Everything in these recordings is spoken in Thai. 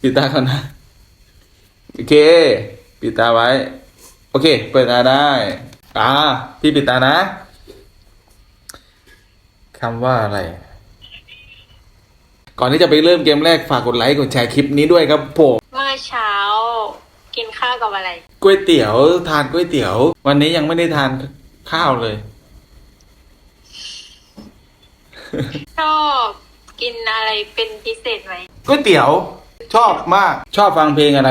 ปิดตาก่อนนะ โอเค ปิดตาไว้ โอเค เปิดตาได้ อ่า พี่ปิดตานะคำว่าอะไร ก่อนที่จะไปเริ่มเกมแรกฝากกดไลค์กดแชร์คลิปนี้ด้วยครับผมเมื่อเช้า กินข้าวกับอะไร ก๋วยเตี๋ยวทานก๋วยเตี๋ยว วันนี้ยังไม่ได้ทานข้าวเลย ชอบกินอะไรเป็นพิเศษไหมก๋วยเตี๋ยว ชอบมาก ชอบฟังเพลงอะไร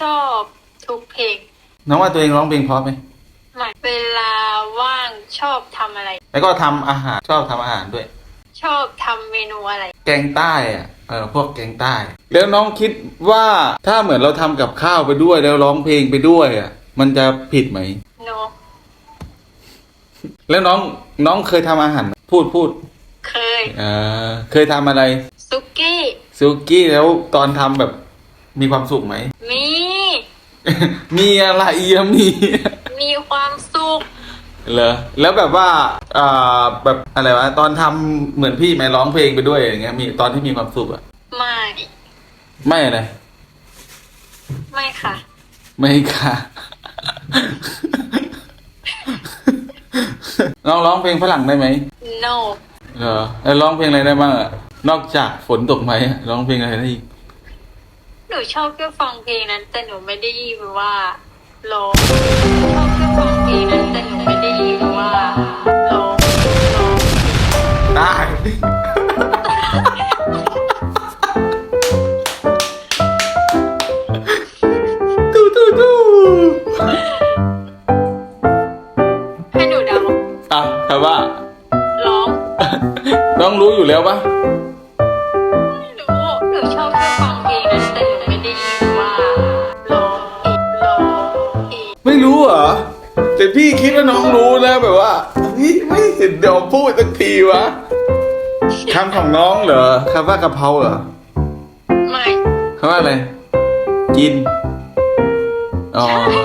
ชอบทุกเพลง น้องว่าตัวเองร้องเพลงเพราะไหมไม่เวลาว่างชอบทำอะไร แล้วก็ทำอาหาร ชอบทำอาหารด้วย ชอบทำเมนูอะไร แกงใต้อะเออพวกแกงใต้ แล้วน้องคิดว่าถ้าเหมือนเราทำกับข้าวไปด้วยแล้วร้องเพลงไปด้วยอะ มันจะผิดไหม โน แล้วน้องน้องเคยทำอาหารไหมพูดพูดเคย เออเคยทำอะไร ซุกี้ซุกี้แล้วตอนทำแบบมีความสุขไหม มี มีอะไรอะมี มีความสุขเหรอแล้วแบบว่าอ่าแบบอะไรวะตอนทำเหมือนพี่ไหมร้องเพลงไปด้วยอย่างเงี้ยมีตอนที่มีความสุขอะไม่ ไม่อะไรไม่ค่ะ ไม่ค่ะ น้องร้องเพลงฝรั่งได้ไหม no เหรอแล้วร้องเพลงอะไรได้บ้างอะ นอกจากฝนตกไหมอะร้องเพลงอะไรได้อีกหนูชอบแค่ฟังเพลงนั้น แต่หนูไม่ได้ยินว่าร้องชอบแค่ฟังเพลงนั้นแต่หนูไม่ได้ยินว่าร้องร้องได้ดูดูดูให้หนูเดาอะคำว่าร้องน้องรู้อยู่แล้วปะ ไม่ได้ยินว่าร้องอีกร้องอีกไม่รู้เหรอ แต่พี่คิดว่าน้องรู้นะแบบว่าเฮ้ยไม่เห็นเดี๋ยวพูดสักทีวะคำของน้องเหรอคำว่ากะเพราเหรอไม่คำว่าอะไร กิน อ๋อใช่